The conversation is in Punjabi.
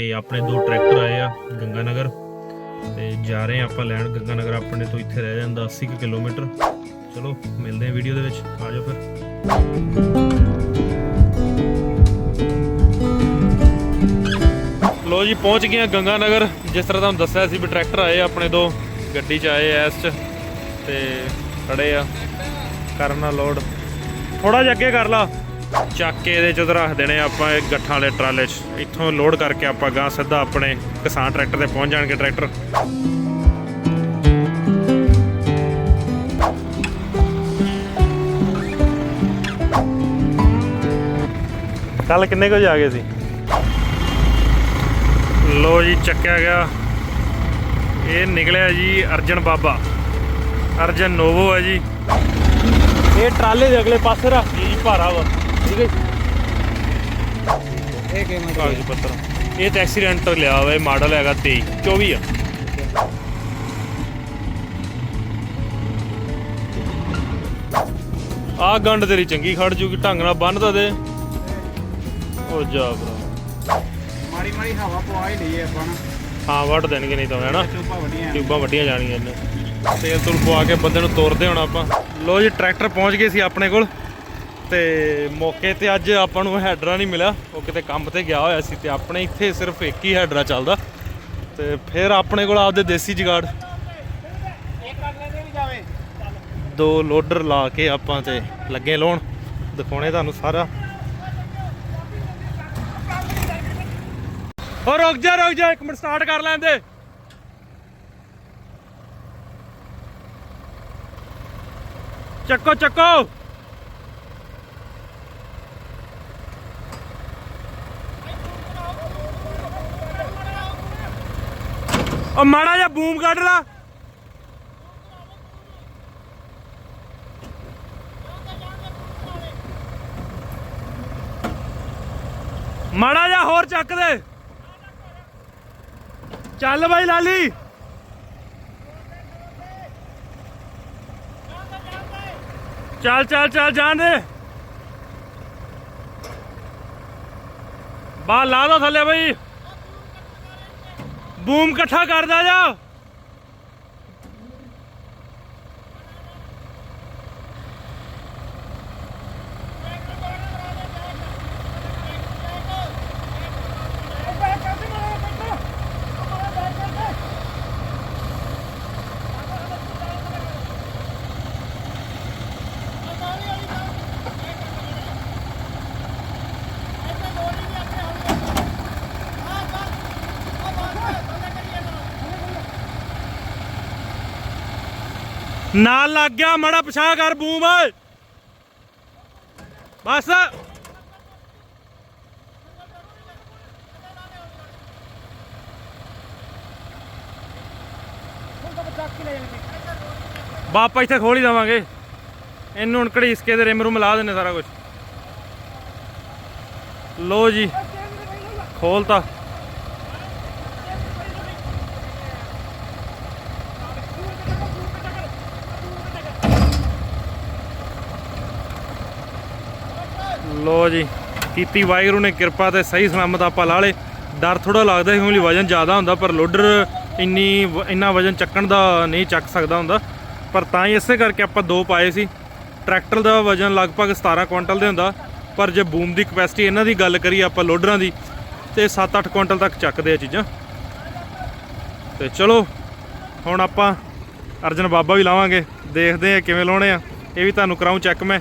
ਤੇ ਆਪਣੇ ਦੋ ਟਰੈਕਟਰ ਆਏ ਆ ਗੰਗਾ ਨਗਰ ਤੇ ਜਾ ਰਹੇ ਆ ਆਪਾਂ ਲੈਣ। ਗੰਗਾ ਨਗਰ ਆਪਣੇ ਤੋਂ ਇੱਥੇ ਰਹਿ ਜਾਂਦਾ 80 ਕਿਲੋਮੀਟਰ। ਚਲੋ, ਮਿਲਦੇ ਆ ਵੀਡੀਓ ਦੇ ਵਿੱਚ। ਆ ਜਾਓ ਫਿਰ। ਲੋ ਜੀ, ਪਹੁੰਚ ਗਏ ਆ ਗੰਗਾ ਨਗਰ ਜਿਸ ਤਰ੍ਹਾਂ ਤੁਹਾਨੂੰ ਦੱਸਿਆ ਸੀ ਵੀ ਟਰੈਕਟਰ ਆਏ ਆ ਆਪਣੇ ਦੋ। ਗੱਡੀ 'ਚ ਆਏ ਐ ਇਸ 'ਚ। ਤੇ ਖੜੇ ਆ। ਕਰਨਾ ਲੋਡ। ਥੋੜਾ ਜਿਹਾ ਅੱਗੇ ਕਰ ਲਾ। ਚੱਕ ਕੇ ਇਹਦੇ 'ਚ ਰੱਖ ਦੇਣੇ ਆਪਾਂ ਇਹ ਗੱਠਾਂ ਵਾਲੇ ਟਰਾਲੇ 'ਚ। ਇੱਥੋਂ ਲੋਡ ਕਰਕੇ ਆਪਾਂ ਗਾਂ ਸਿੱਧਾ ਆਪਣੇ ਕਿਸਾਨ ਟਰੈਕਟਰ ਤੇ ਪਹੁੰਚ ਜਾਣਗੇ ਟਰੈਕਟਰ। ਕੱਲ ਕਿੰਨੇ ਕੁ ਵਜੇ ਆ ਗਏ ਸੀ? ਲੋ ਜੀ, ਚੱਕਿਆ ਗਿਆ। ਇਹ ਨਿਕਲਿਆ ਜੀ ਅਰਜਨ ਬਾਬਾ। ਅਰਜਨ ਨੋਵੋ ਹੈ ਜੀ। ਇਹ ਟਰਾਲੇ ਦੇ ਅਗਲੇ ਪਾਸੇ ਰੱਖ ਜੀ, ਭਾਰਾ ਵਾ। ਠੀਕ ਹੈ ਇਹ ਕੀਮਤ ਕਾਗਜ਼ ਪੱਤਰ। ਇਹ ਤਾਂ ਐਕਸੀਡੈਂਟ ਲਿਆ ਹੋਇਆ ਮਾਡਲ ਹੈਗਾ 23 24 ਆ। ਆ ਗੰਢ ਤੇਰੀ ਚੰਗੀ ਖੜ ਜੂਗੀ ਢੰਗ ਨਾਲ ਬੰਨ ਤਾਂ ਦੇ। ਉਹ ਜਾ ਭਰਾ। ਮਾੜੀ ਮਾੜੀ ਹਵਾ ਪਵਾ ਹੀ ਲਈ ਆਪਾਂ ਨਾ। ਹਾਂ ਵੱਢ ਦੇਣਗੇ ਨਹੀਂ ਤਾਂ ਹੈਨਾ ਟਿਊਬਾਂ ਵੱਡੀਆਂ ਜਾਣੀਆਂ ਇਹਨੇ। ਤੇਲ ਤੁਲ ਪਵਾ ਕੇ ਬੰਦੇ ਨੂੰ ਤੋਰਦੇ ਹੁਣ ਆਪਾਂ। ਲੋ ਜੀ ਟਰੈਕਟਰ ਪਹੁੰਚ ਗਏ ਸੀ ਆਪਣੇ ਕੋਲ। ਤੇ ਮੌਕੇ ਤੇ ਅੱਜ ਆਪਾਂ ਨੂੰ ਹੈਡਰਾ ਨਹੀਂ ਮਿਲਿਆ। ਉਹ ਕਿਤੇ ਕੰਮ ਤੇ ਗਿਆ ਹੋਇਆ ਸੀ ਤੇ ਆਪਣੇ ਇੱਥੇ ਸਿਰਫ ਇੱਕ ਹੀ ਹੈਡਰਾ ਚੱਲਦਾ। ਤੇ ਫਿਰ ਆਪਣੇ ਕੋਲ ਆਪਦੇ ਦੇਸੀ ਜਗਾੜ। ਦੋ ਲੋਡਰ ਲਾ ਕੇ ਆਪਾਂ ਤੇ ਲੱਗੇ ਲਾਉਣ ਦਿਖਾਉਣੇ ਤੁਹਾਨੂੰ ਸਾਰਾ। ਓ ਰੁਕ ਜਾ ਰੁਕ ਜਾ, ਇੱਕ ਮਿੰਟ ਸਟਾਰਟ ਕਰ ਲੈਂਦੇ ਚੱਕੋ ਚੱਕੋ। ਓ ਮਾੜਾ ਜਿਹਾ ਬੂਮ ਕੱਢ ਲਾ। ਮਾੜਾ ਜਿਹਾ ਹੋਰ ਚੱਕ ਦੇ। ਚੱਲ ਬਾਈ ਲਾਲੀ। ਚੱਲ ਚੱਲ ਚੱਲ, ਜਾਣ ਦੇ। ਬਾਹਰ ਲਾ ਦੋ ਥੱਲੇ ਬਈ। ਬੂਮ ਇਕੱਠਾ ਕਰਦਾ ਜਾ। ਨਾਲ ਲੱਗ ਗਿਆ, ਮੜਾ ਪਿਛਾ ਕਰ ਬੂਮ ਓਏ। ਬਸ। ਬਾਪਾ ਇੱਥੇ ਖੋਲ ਹੀ ਦਵਾਂਗੇ। ਇਹਨੂੰ ਹੁਣ ਘੜੀਸ ਕੇ ਤੇ ਰਿਮ ਰੂ ਮਿਲਾ ਦਿੰਨੇ ਸਾਰਾ ਕੁਝ ਲੋ ਜੀ, ਖੋਲਤਾ। ਲੋ ਜੀ, ਕੀਤੀ ਵਾਹਿਗੁਰੂ ਨੇ ਕਿਰਪਾ ਤੇ ਸਹੀ ਸਲਾਮਤ ਆਪਾਂ ਲਾ ਲੇ ਡਰ ਥੋੜਾ ਲੱਗਦਾ ਸੀ ਕਿਉਂਕਿ ਵਜਨ ਜ਼ਿਆਦਾ ਹੁੰਦਾ, ਪਰ ਲੋਡਰ ਇੰਨੀ ਵ- ਇੰਨਾ ਵਜਨ ਚੱਕਣ ਦਾ ਨਹੀਂ ਚੱਕ ਸਕਦਾ ਹੁੰਦਾ। ਪਰ ਤਾਂ ਹੀ ਇਸੇ ਕਰਕੇ ਆਪਾਂ ਦੋ ਪਾਏ ਸੀ। ਟਰੈਕਟਰ ਦਾ ਵਜਨ ਲਗਭਗ 17 ਕੁਇੰਟਲ ਦੇ ਹੁੰਦਾ, ਪਰ ਜੇ ਬੂਮ ਦੀ ਕਪੈਸਿਟੀ ਇਹਨਾਂ ਦੀ ਗੱਲ ਕਰੀਏ ਆਪਾਂ ਲੋਡਰਾਂ ਦੀ, ਤੇ 7-8 ਕੁਇੰਟਲ ਤੱਕ ਚੱਕਦੇ ਆ ਚੀਜ਼ਾਂ। ਤੇ ਚਲੋ, ਹੁਣ ਆਪਾਂ ਅਰਜਨ ਬਾਬਾ ਵੀ ਲਾਵਾਂਗੇ, ਦੇਖਦੇ ਆ ਕਿਵੇਂ ਲਾਉਣੇ ਆ। ਇਹ ਵੀ ਤੁਹਾਨੂੰ ਕਰਾਉਂ ਚੈੱਕ ਮੈਂ।